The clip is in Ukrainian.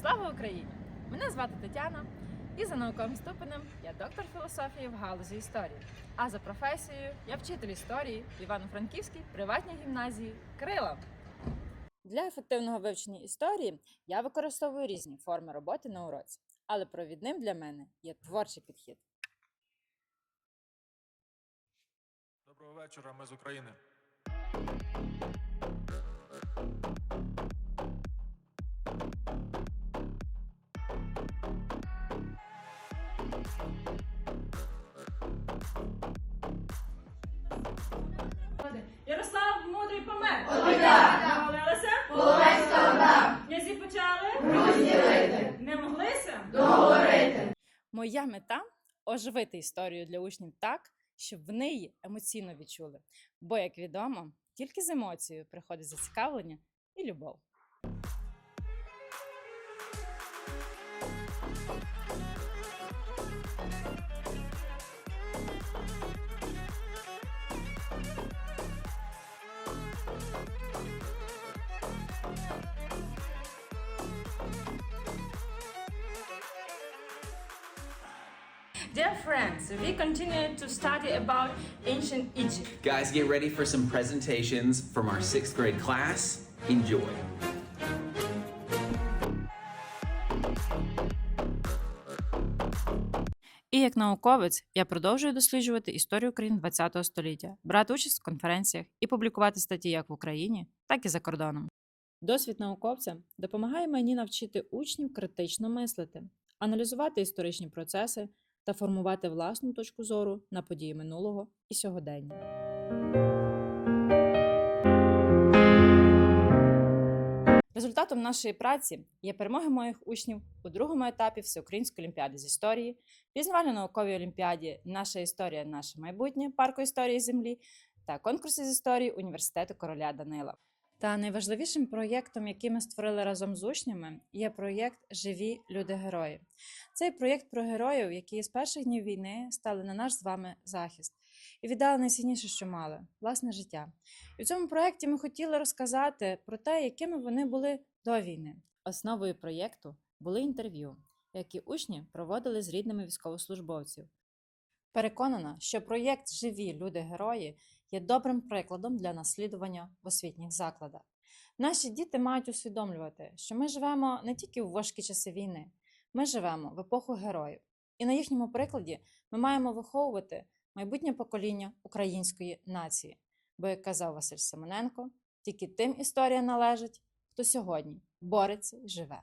Слава Україні! Мене звати Тетяна, і за науковим ступенем я доктор філософії в галузі історії. А за професією я вчитель історії в Івано-Франківській приватній гімназії Крила. Для ефективного вивчення історії я використовую різні форми роботи на уроці, але провідним для мене є творчий підхід. Доброго вечора, ми з України. Ярослав мудрий помер. Отак. Домовилися? Половецька одна. Князі почали? Розділити. Не моглися? Договорити. Моя мета оживити історію для учнів так, щоб вони її емоційно відчули. Бо, як відомо, тільки з емоцією приходить зацікавлення і любов. Dear friends, we continue to study about ancient Egypt. Guys, get ready for some presentations from our sixth grade class. Enjoy. І як науковець я продовжую досліджувати історію країн ХХ століття, брати участь в конференціях і публікувати статті як в Україні, так і за кордоном. Досвід науковця допомагає мені навчити учнів критично мислити, аналізувати історичні процеси та формувати власну точку зору на події минулого і сьогодення. Результатом нашої праці є перемоги моїх учнів у другому етапі Всеукраїнської олімпіади з історії, пізнавально-науковій олімпіаді Наша історія, наше майбутнє парку історії землі та конкурсі з історії університету короля Данила. Та найважливішим проєктом, який ми створили разом з учнями, є проєкт Живі люди-герої. Цей проєкт про героїв, які з перших днів війни стали на наш з вами захист і віддали найцінніше, що мали власне життя. І в цьому проєкті ми хотіли розказати про те, якими вони були до війни. Основою проєкту були інтерв'ю, які учні проводили з рідними військовослужбовців. Переконана, що проєкт Живі люди-герої є добрим прикладом для наслідування в освітніх закладах. Наші діти мають усвідомлювати, що ми живемо не тільки в важкі часи війни, ми живемо в епоху героїв. І на їхньому прикладі ми маємо виховувати майбутнє покоління української нації. Бо, як казав Василь Семененко, тільки тим історія належить, хто сьогодні бореться і живе.